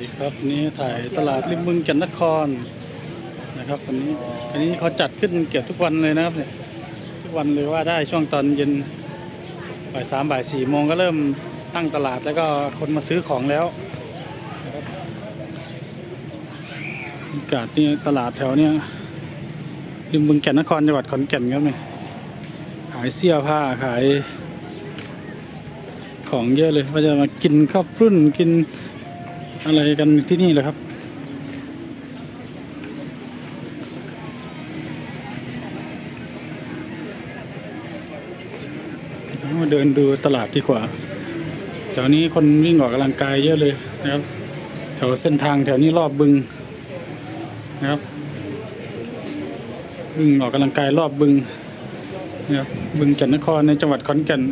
ดีครับวันนี้ถ่ายตลาดริมบึงจันทนครนะครับวันนี้อันนี้เขาจัดขึ้นเกือบทุกวันเลยนะครับเนี่ยทุกวันเลยว่าได้ช่วงตอนเย็นบ่ายสามบ่ายสี่โมงก็เริ่มตั้งตลาดแล้วก็คนมาซื้อของแล้วนะครับรรยากาศนี่ตลาดแถวเนี้ยริมบึงแก่นนครจังหวัดขอนแก่นครับเนี่ยขายเสื้อผ้าขายของเยอะเลยว่าจะมากินข้าวปรุ่นกิน อะไรกันที่นี่เลยครับ มาเดินดูตลาดดีกว่า แถวนี้คนวิ่งออกกำลังกายเยอะเลยนะครับ แถวเส้นทางแถวนี้รอบบึงนะครับวิ่งออกกำลังกายรอบบึงนะครับบึงจันทนครในจังหวัดขอนแก่น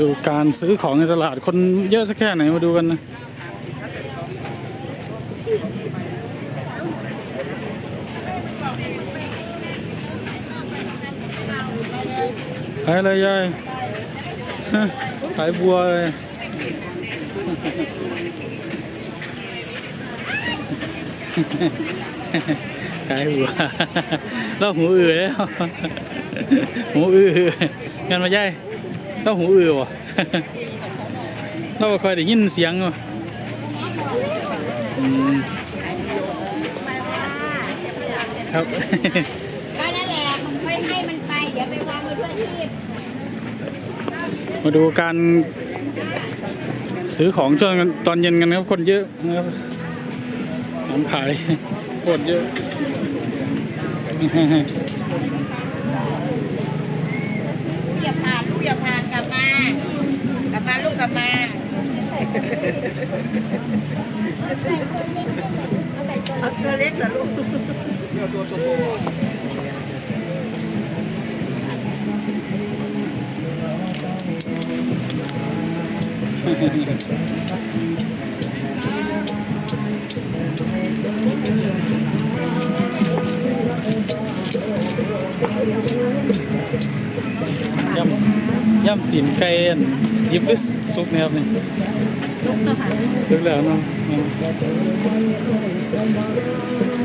ดูการซื้อของในตลาดคนเยอะสักแค่ไหนมาดูกันนะขายอะไรยายขายบัวเลยขายบัวเราหูอือแล้วหูอืองันมายาย เราหูอือวะเราบ่ค่อยได้ยินเสียงวะอืมครับก็นั่นแหละมันค่อยให้มันไป เดี๋ยวไปวางมือด้วยที่มาดูการซื้อของช่วงตอนเย็นกันนะครับคนเยอะนะครับของขายโคตรเยอะ อย่าผ่านลูกอย่าผ่านกลับมากลับมาลูกกลับมา เอาตัวเล็กเหรอลูกย่ำย่ำตีนไก่อันยิบหรือซุปเนี่ยครับนี่ ซุปตัวค่ะซุปแล้วเนาะอืม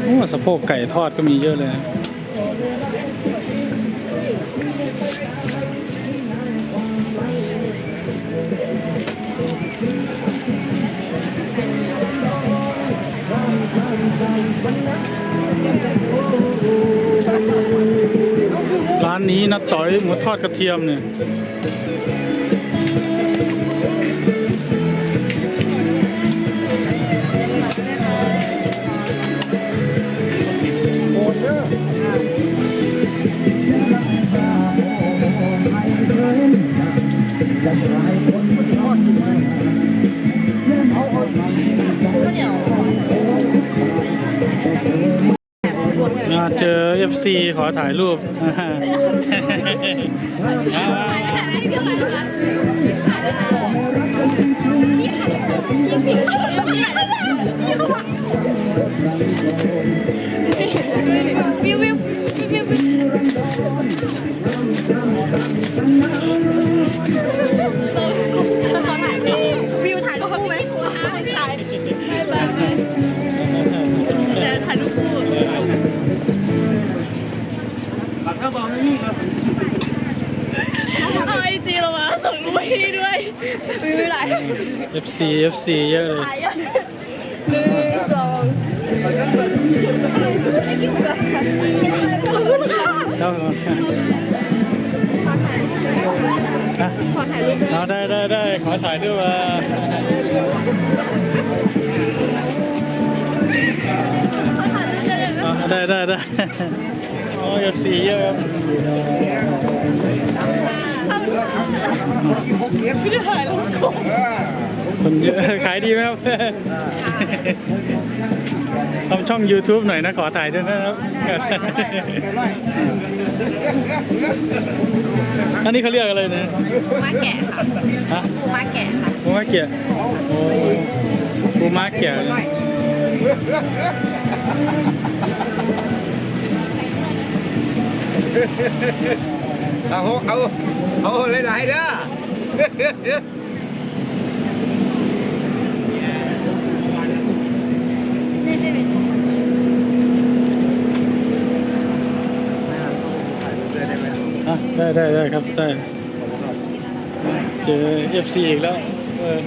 โอ้สะโพกไก่ทอดก็มีเยอะเลยร้านนี้นะต่อยหมูทอดกระเทียมเนี่ย เจอ FC ขอถ่ายรูป เอาไอจีเรามาส่งรูปให้ด้วยวิววิวไหล FC FC เยอะเลยถ่ายอะหนึ่งสองขอบคุณค่ะครับผมอะขอถ่ายรูปเอาได้ได้ได้ขอถ่ายด้วยว่าขอถ่ายรูปจะเลยเอาได้ได้ได้ โอ้ย FC เยอะครับไม่ได้ถ่ายรูปคู่คนเยอะขายดีไหมครับทำช่อง YouTube หน่อยนะ ขอถ่ายด้วยนะครับ อันนี้เขาเรียกอะไรนะมาแกะค่ะฮะปูมาแกะค่ะปูม้าเกียโอ้ปูม้าเกีย เอาเอาเอาหลายๆเด้อนี่ใช่ไหมอะได้ได้ได้ครับได้เจอเอฟซีอีกแล้วเออ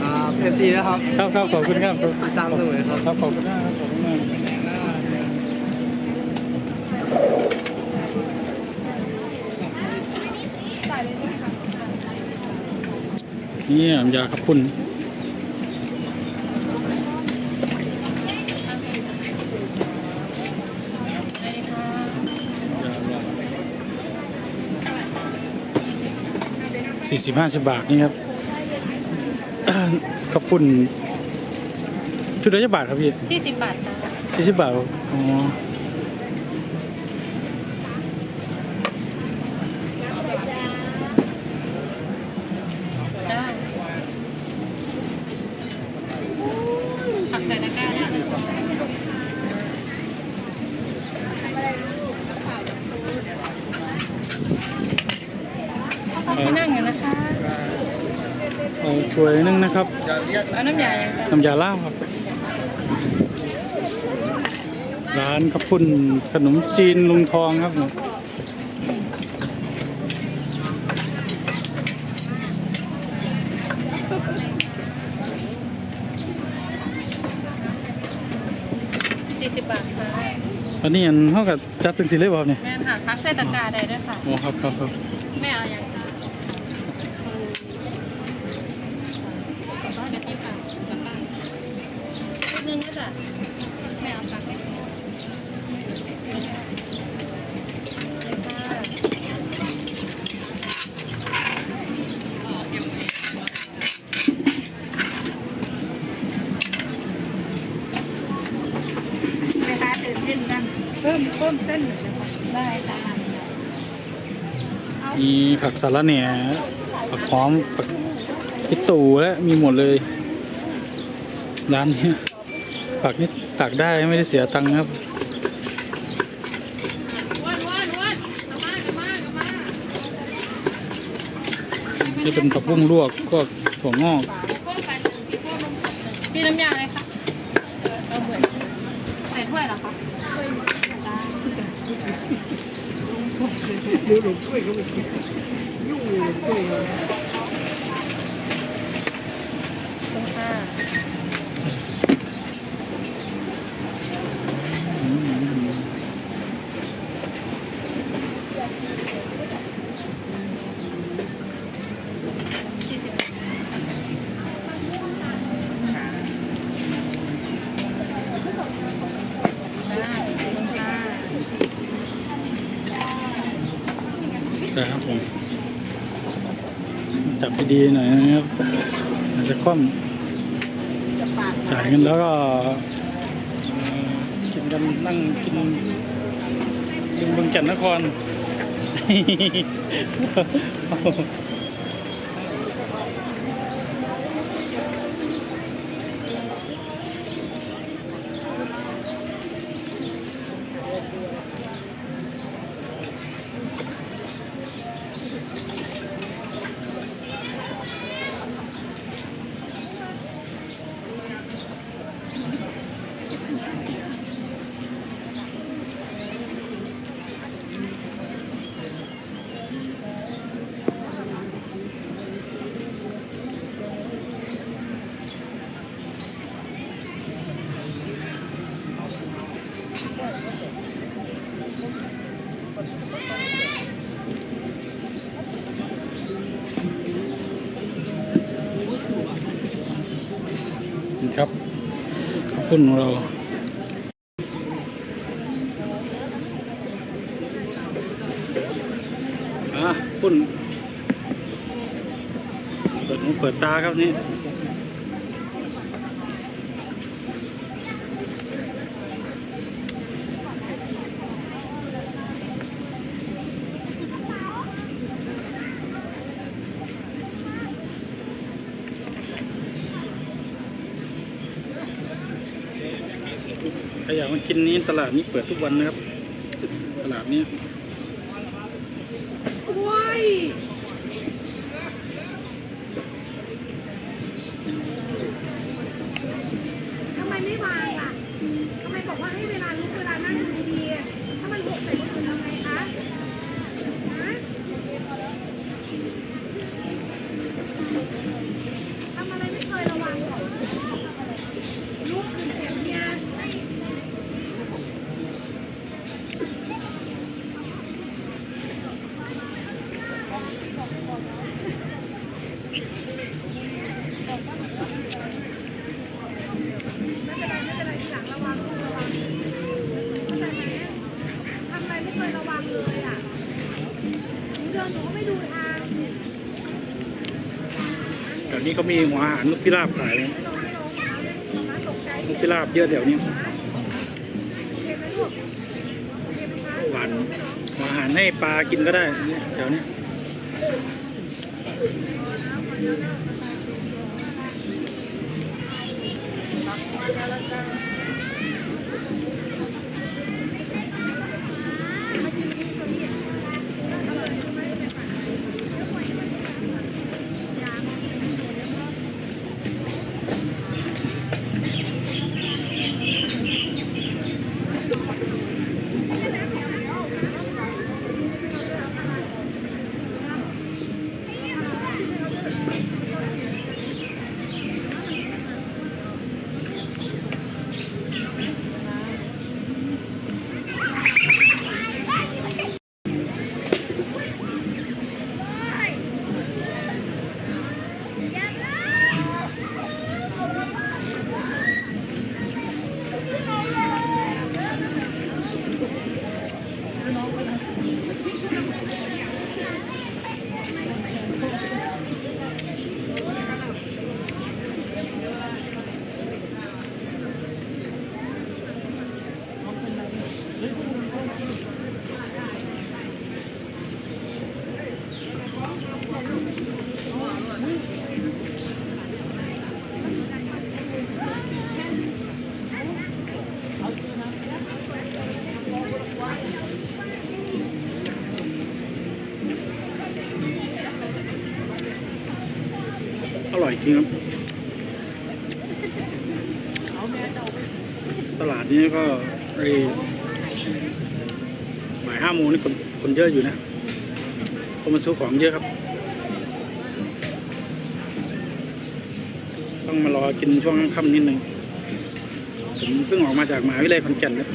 ครับเอฟซีนะครับ ครับครับขอบคุณครับครับติดตามเสมอครับ ครับขอบคุณมากครับขอบคุณมาก นี่น้ำยาขับปุ่นสี่สิบห้าสิบบาทนี่ครับขับปุ่นชุดละกี่บาทครับพี่สี่สิบบาทค่ะสี่สิบบาทเหรออ๋อ ได้ผักใส่ตะกร้าได้เลยขอบที่นั่งอยู่นะคะ เอาถ้วยนึงนะครับ เอาน้ำยาอย่างกั นน้ำยาล่าวครับ ร้านขับปุ่นขนมจีนลุงทองครับสี่สิบบาทค่ะอันนี้อันเท่ากับจัดเป็นสีเลยเปล่าเนี่ยแม่ค่ะพักใส่ตะกร้าได้ด้วยค่ะ โอ้ครับครับครับ แม่เอาอย่างค่ะเดี๋ยวพี่ค่ะกลับบ้านนิดนึงนะจ๊ะแม่เอาผักให้ค่ะ เวลาตื่นขึ้นกันเพิ่มเพิ่มเส้นหน่อยนะคะ ได้ค่ะ มีผัก สาระแหน่ผักหอมผักพิตูและมีหมดเลย ร้านนี้ผักนี่ตักได้ไม่ได้เสียตังค์ครับว้านว้านว้านกลับมากลับมากลับมานี่เป็นผักบุ้งลวกก็ถั่วงอกพวกไปพวกนมสดพี่น้ำยาอะไรคะเอาเหมือนใส่ถ้วยเหรอคะดูหลงช่วยเขาไปกินยุ่งเลยหลงช่วยเขาขอบคุณค่ะสี่สิบได้ขอบ คุณค่ะแต่ครับผม จับดีๆหน่อยนะครับอาจจะคว่ำจ่ายเงินแล้วก็กินกันนั่งกินริมบึงแก่นนคร คุณของเราอะคุณเปิดหูเปิดตาครับนี่ ใครอยากมากินนี้ตลาดนี้เปิดทุกวันนะครับ ตลาดนี้ ว้ายทำไมไม่วางล่ะทำไมบอกว่าให้เวลาลุกเวลานั่งดีๆถ้ามันหกใส่คนอื่นทำไงคะฮะทำอะไรไม่เคยระวังหรอกลุกขึ้นเสียงเนี่ย ไม่เป็นไรไม่เป็นไรทีหลังระวังลูกระวังเข้าใจไหมทำอะไรไม่เคยระวังเลยอะหนูเดินหนูก็ไม่ดูทาง แถวนี้ก็มีหัวอาหารนกพิราบขายนะไม่ลงไม่ลงเลยมาตกใจนกพิราบเยอะแถวนี้โอเคไหมลูกโอเคไหมคะหวานหัวอาหารให้ปลากินก็ได้แถวนี้ ร่อยจริงครับ ตลาดนี้ก็ไอบ่ายห้าโมงนี่คนคนเยอะอยู่นะคนมาซื้อของเยอะครับ ต้องมารอกินช่วงค่ำนิดนึงผมเพิ่งออกมาจากมหาวิทยาลัยขอนแก่นนะ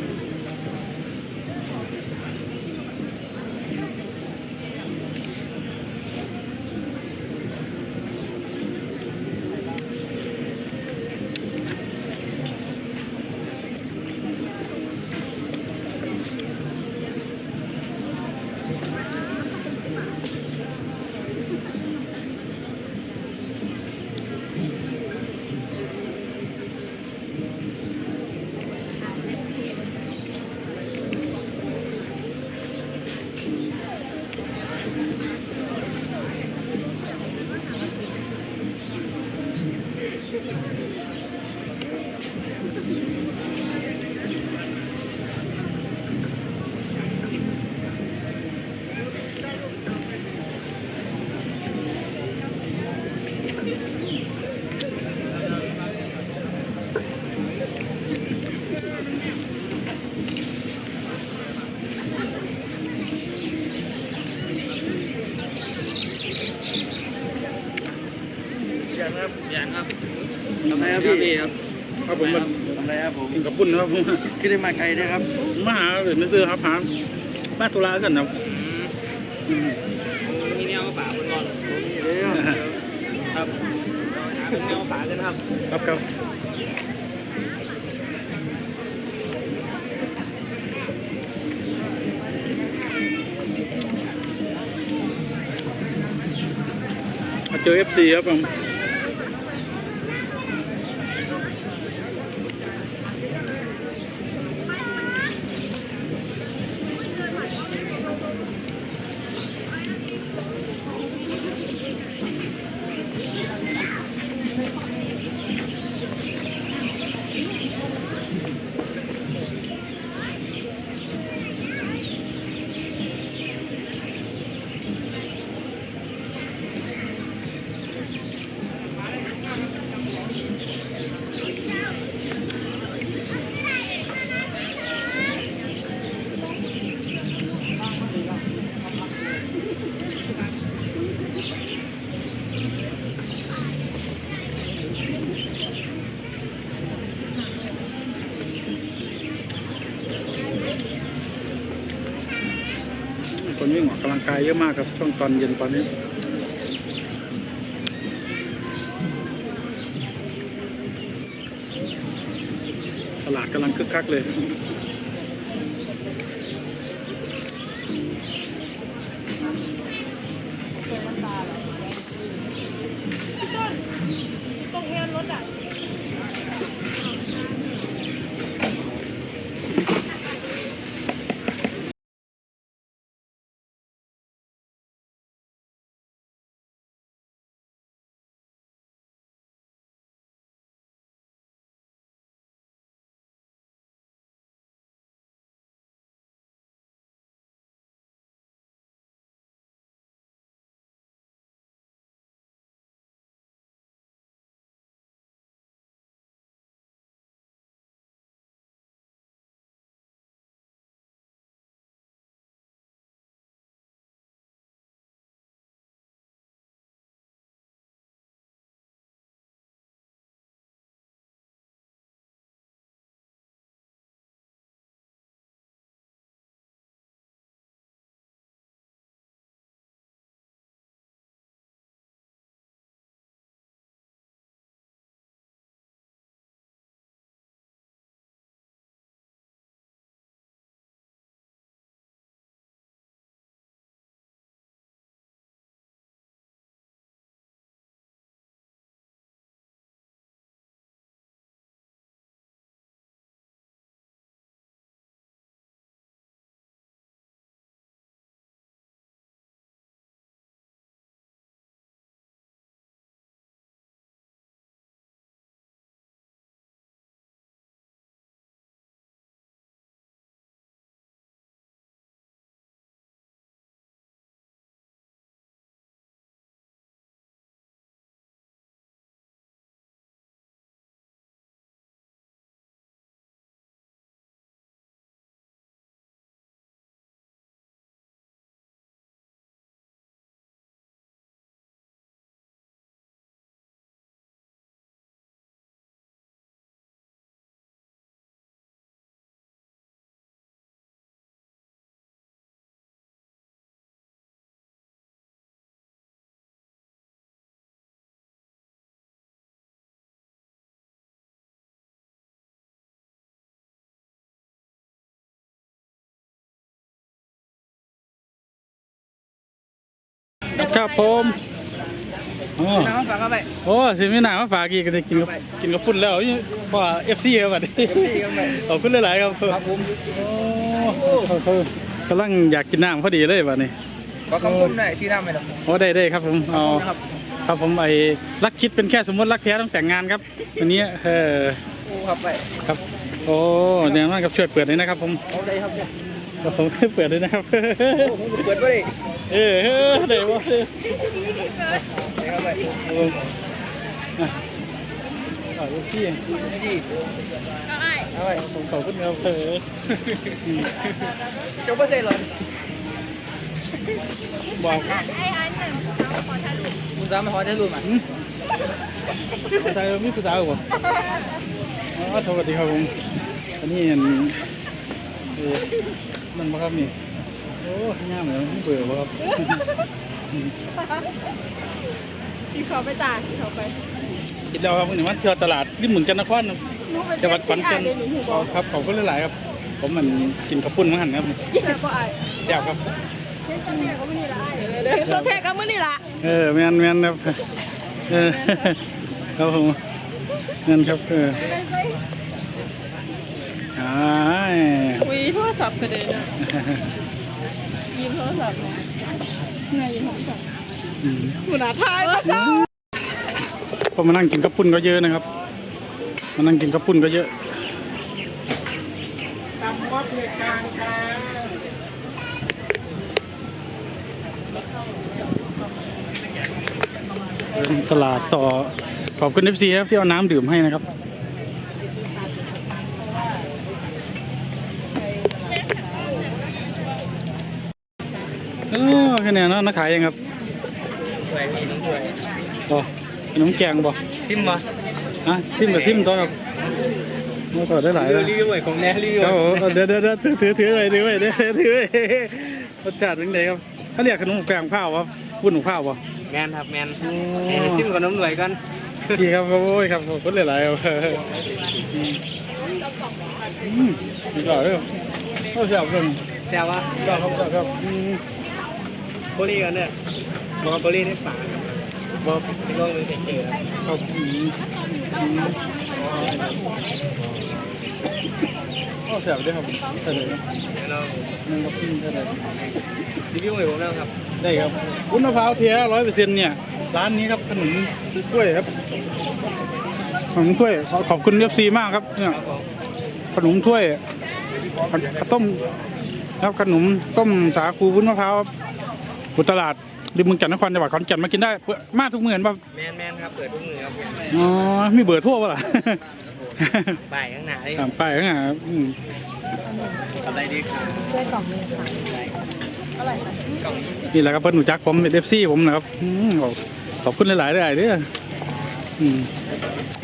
ยัง ครับยังครับทำไรครับพี่ครับครับผมมาทำไรครับผมกินกับปุ้นนะครับผมขึ้นได้มาไกลนะครับมาหาหรือไม่ซื้อครับหาบ้านตุลากันครับอืมมีแนวมาฝากมันก่อนนี่เลยครับหาแนวมาฝากกันครับครับครับมาเจอเอฟซีครับผม กายเยอะมากครับ ช่วงตอนเย็นตอนนี้ ตลาดกำลังคึกคักเลย ครับผมอ๋อน้ำฝากเข้าไปโอ้สิมีหนามาฝากอีกก็ได้กินกับกินกับปุ่นแล้วนี่เพราะว่าเอฟซีครับบัดนี้พี่กันไปขอบคุณหลายๆครับครับผมโอ้เขากำลังอยากกินน้ำพอดีเลยบัดนี้ขอคำคมหน่อยชี้น้ำไหมครับโอ้ได้ได้ครับผมเอาครับครับผมไอ้รักคิดเป็นแค่สมมติรักแท้ต้องแต่งงานครับวันนี้เออโอ้ครับไปครับโอ้เดี๋ยวนะครับช่วยเปิดเลยนะครับผมเอาได้ครับเนี่ยครับผมเปิดเลยนะครับโอ้ผมเปิดไว้ดิ เออเออเดี๋ยวว่าได้ครับไปครับผมอะเอาลูกพี่ก็ไอ้เอาไปผมขอบคุณครับเออจบเปอร์เซ็นต์เหรอบอกไอ้อันหนึ่งเอาขอถ่ายรูปคุณสามาขอได้รูปไหมเอาใจมีผู้สาวบ่อ๋อสวัสดีครับผมอันนี้เห็นมันมาครับนี่ โอ้ง่ามเลยมันเบื่อบ่ครับที่เขาไปจ่ายที่เขาไปคิดแล้วครับวันนี้ว่าเที่ยวตลาดริมหมุนจันทนครครับหนูเป็นจังหวัดขอนแก่นเดี๋ยวหนูหูบอ๋ออกครับขอบคุณหลายๆครับ ผมมันกินข้าวปุ้นมาหันครับยี่สิบกว่าไอ้เดี๋ยวครับเฮ้ยตัวแพก็ไม่นี่ละไอ้เดี๋ยวตัวแพก็ไม่นี่ละเออแมนแมนครับเออครับผมแมนครับเอออ่าอุ้ยโทรศัพท์กระเด็นอะ ยิ้มโทรศัพท์เนี่ยยิ้มโทรศัพท์อืมหัวหน้าทายมาเศร้าพอมานั่งกินข้าวปุ้นก็เยอะนะครับมานั่งกินข้าวปุ้นก็เยอะตามวัดเลยกลางกลางเดินตลาดต่อขอบคุณเอฟซีครับที่เอาน้ำดื่มให้นะครับ เอ อแค่นี้เนาะนักขายยังครับสวยมีนิ้งสวยบ่ขนมแกงบ่ซิมมาอะซิมกับซิมตัวครับมาต่อได้หลายรีแล้ววิวหน่อยของแน่รีวิวครับผมเดี๋ยวเดี๋ยวเดี๋ยวถือถือถือไว้ถือไว้เดี๋ยวถือไว้รสชาติเป็นไงครับเขาเรียกขนมแกงข้าววะวุ้นของข้าววะแมนครับแมนเอ้ยซิมกับน้ำหน่วยกันดีครับโอ้ยครับผมก็เลยหลายครับอืมดีกว่าเลยก็แซ่บเลยแซ่บวะแซ่บครับแซ่บครับอืม โบลี่กันเนี่ยบอกโบลี่ในป่าครับบอกที่โลกมันเจอครับครับอืมอืมก็แซ่บด้วยครับใช่เลยครับแล้วเรานั่นก็ปิ้งใช่เลยรีวิวให้ผมนะครับ ได้ครับวุ้นมะพร้าวเทียร้อยเปอร์เซ็นต์เนี่ย ร้านนี้ครับขนมถ้วยครับ ขนมถ้วยขอขอบคุณเอฟซีมากครับเนี่ยขนมถ้วยข้าวต้มครับขนมต้มสาคูวุ้นมะพร้าวครับ อยู่ตลาดริมเมืองจันทนครจังหวัดขอนแก่นมากินได้เปิดมาทุกเมือนป่ะแมนแมนครับเปิดทุกมือครับอ๋อมีเบอร์ทั่วป่ะล่ะ บ่ายข้างหน้าเลยตามไปข้างหน้าครับอืมอะไรดีครับด้วยกล่องนึงค่ะเท่าไหร่คะกล่องยี่สิบนี่แหละครับเพิ่นหนูจักผมเป็นเอฟซีผมนะครับอืมขอบขอบคุณหลายๆเลยเด้ออืม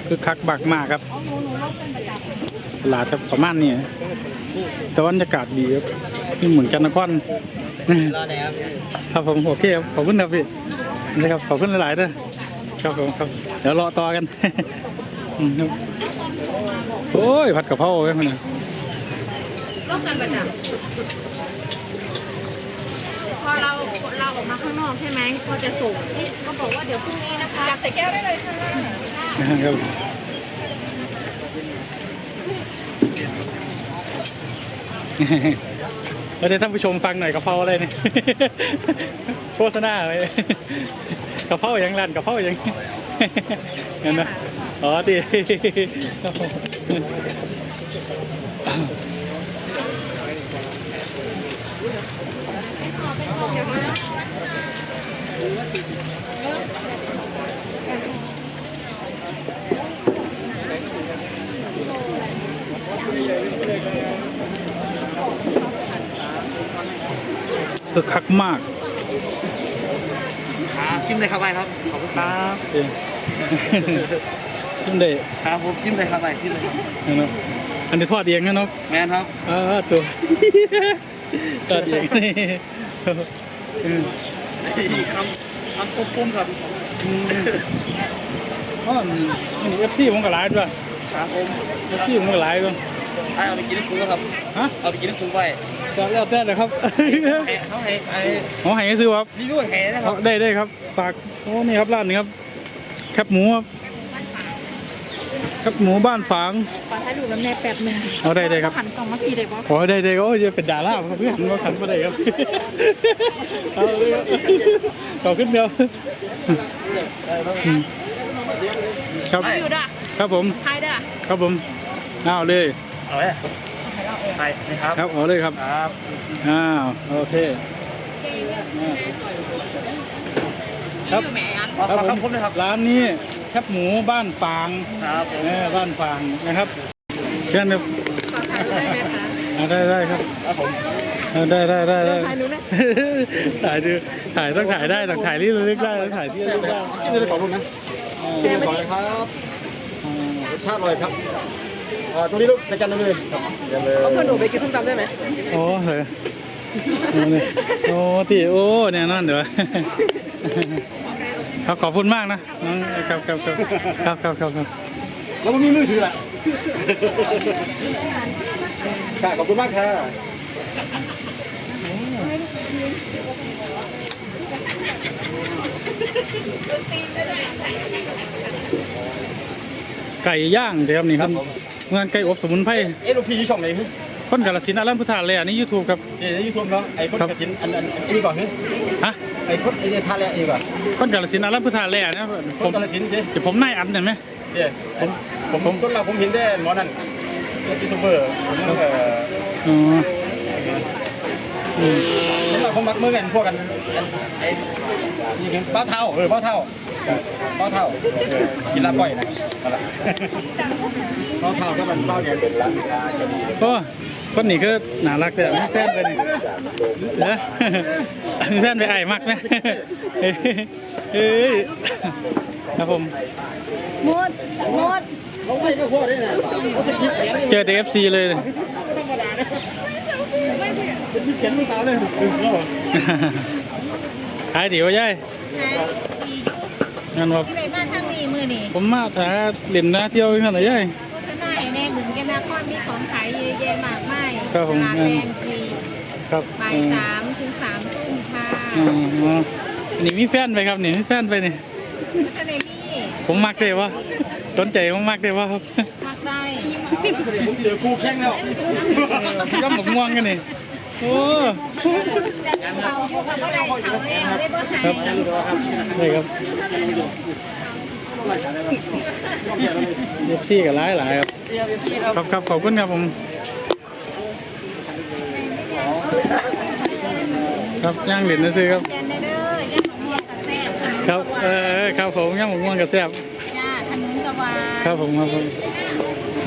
คือคักบักมากครับอ๋อหนูหนูรอบเป็นประจำตลาดครับประมาณนี้แต่ว่าบรรยากาศดีครับนี่เหมือนกันนครรอแล้ว ครับผมโอเคครับขอบคุณครับพี่นะครับขอบคุณหลายๆด้วยครับผมครับเดี๋ยวรอต่อกันอืมครับโอ้ยผัดกะเพราไว้คนน่ะรอบกันประจำพอเราเราออกมาข้างนอกใช่ไหมพอจะส่งนี่เขาบอกว่าเดี๋ยวพรุ่งนี้นะคะจับแต่แก้วได้เลยค่ะครับเเราได้ท่านผู้ชมฟังหน่อยกระเพราอะไรเนี่ย โฆษณาเลยกระเพราอย่างร้านกระเพราอย่างเห็นไหมอ๋อดีครับผม คือคักมากครับชิมเลยครับไปครับ ขอบคุณครับเองชิมเดะครับผมชิมเลยครับไปชิมเลยครับเนาะอันนี้ทอดเองนะเนาะแมนครับอ่าตัวทอดเองนี่อืมคำคำปุ้มๆครับอืมอ๋ออันนี้เอฟซีผมก็หลายด้วยครับผมเอฟซีผมก็หลายด้วยให้เอาไปกินน้ำซุปครับฮะเอาไปกินน้ำซุปไป ก็แล้วแต่เลยครับให้เขาให้ไอ้หมอไห้ซื้อครับรีวิวให้นะคเอารับได้ได้ครับฝากโอ้นี่ครับร้านนี้ครับแคบหมูครับแคบหมูบ้านฝางขอถ่ายรูปแล้วแม่แป๊บหนึงเอาได้ได้ครับหันกล่องมากี่ได้บ่โอ้ได้ได้ก็โอ้ยจะเป็นดาราครับเพื่อนว่าขันมาได้ครับเอาเลยครับขอบขึ้นเดียวอืมครับอยู่ด่ะครับผมถ่ายด่ะครับผมเอาเลยเอาไว้ ไปนะครับครับเอาเลยครับครับอ้าวโอเคครับอยู่แม่อันขอบครับคุณผมนะครับร้านนี้แคบหมูบ้านฟางครับผมเออบ้านฟางนะครับเชิญครับขอถ่ายรูปได้ไหมคะอ่าได้ได้ครับครับผมอ่าได้ได้ได้ได้ถ่ายหนูนะถ่ายดูถ่ายต้องถ่ายได้ต้องถ่ายที่ระลึกได้ต้องถ่ายที่ระลึกได้กินได้ของลูกนะเออกินได้ของเลยครับรสชาติอร่อยครับ อ่าตรงนี้ลูกสแกนได้เลยครับสแกนเลยเอาเพื่อนหนูไปกินส้มตำได้ไหมโอ้เหรอโอ้เนี่ยโอ้ตีโอ้เนี่ยนั่นเดี๋ยวครับขอบคุณมากนะน้องครับครับครับครับครับครับครับแล้วมันมีมือถือแหละค่ะขอบคุณมากค่ะไก่ย่างเดี๋ยวครับนี่ครับ งานไก่อบสมุนไพรเอ๊ะลูกพี่อยู่ช่องไหนฮึคนกาลสินธุ์อารามพุทธาเลยอันนี้ยูทูบครับนี่ยูทูบเนาะไอ้คนครับกระถินอันอันอันนี้ก่อนฮึฮะ ไอ้คนไอ้เนี่ยท่าแรกนี่ก่อนคนกาลสินธุ์อารามพุทธาเลยนะคผนมกาฬสินธุ์ดิเดี๋ยวผมนายอันเห็นไหม เดี๋ยวผมผมผมส่วนเราผมเห็นได้หมอนั่นยูทูบเบอร์ผมเอ่ออ๋ออืมส่วนเราผมมักเมื่อกันพวกกันอันไอ้นี่คือบ้าเท่าเออบ้าเท่า บ้าเท่ากินลาบก้อยนะนั่นแหละบ้าเท่าก็มันบ้าเนี่ยโอ้คนนี้ก็น่ารักแต่ไม่แฟนไปนี่เด้อมีแฟนไปไอ้มักไหมเอ้ยครับผมหมดหมดเจะคิดเขียนเอฟซีเลยธรรเดเขียนลูกสาวเลยวขายดีวะยาย งานว่าที่ไหนมาทางนี้มือนี่ผมมาถ้าเล่นนะเที่ยวขนาดไหนยายโฆษณาแน่บึงกันนะครมีของขายเยอะแยะมากมายครับผมตลาดแดงฟรีครับบ่ายสามถึงสามทุ่มค่ะอ๋ออันนี้มีแฟนไปครับนี่มีแฟนไปนี่พัฒนามีผมมักเลยวะสนใจผมมักเลยวะครับมักได้ผมเจอคู่แข่งแล้วย่ำหมกม่วงกันนี่ โอ้เขาอยู่กับอะไรเขาแล้วได้บ่ใส่ครับได้ครับเอฟซีกับหลายหลายครับ ครับครับขอบคุณครับผม ครับย่างเหรียญนะซื้อครับยันได้เด้อย่าของม่วงกระแซ่บค่ะครับ เออครับผมย่างหมกม่วงกับแซ่บจ้าขนมกะวาครับผมครับผม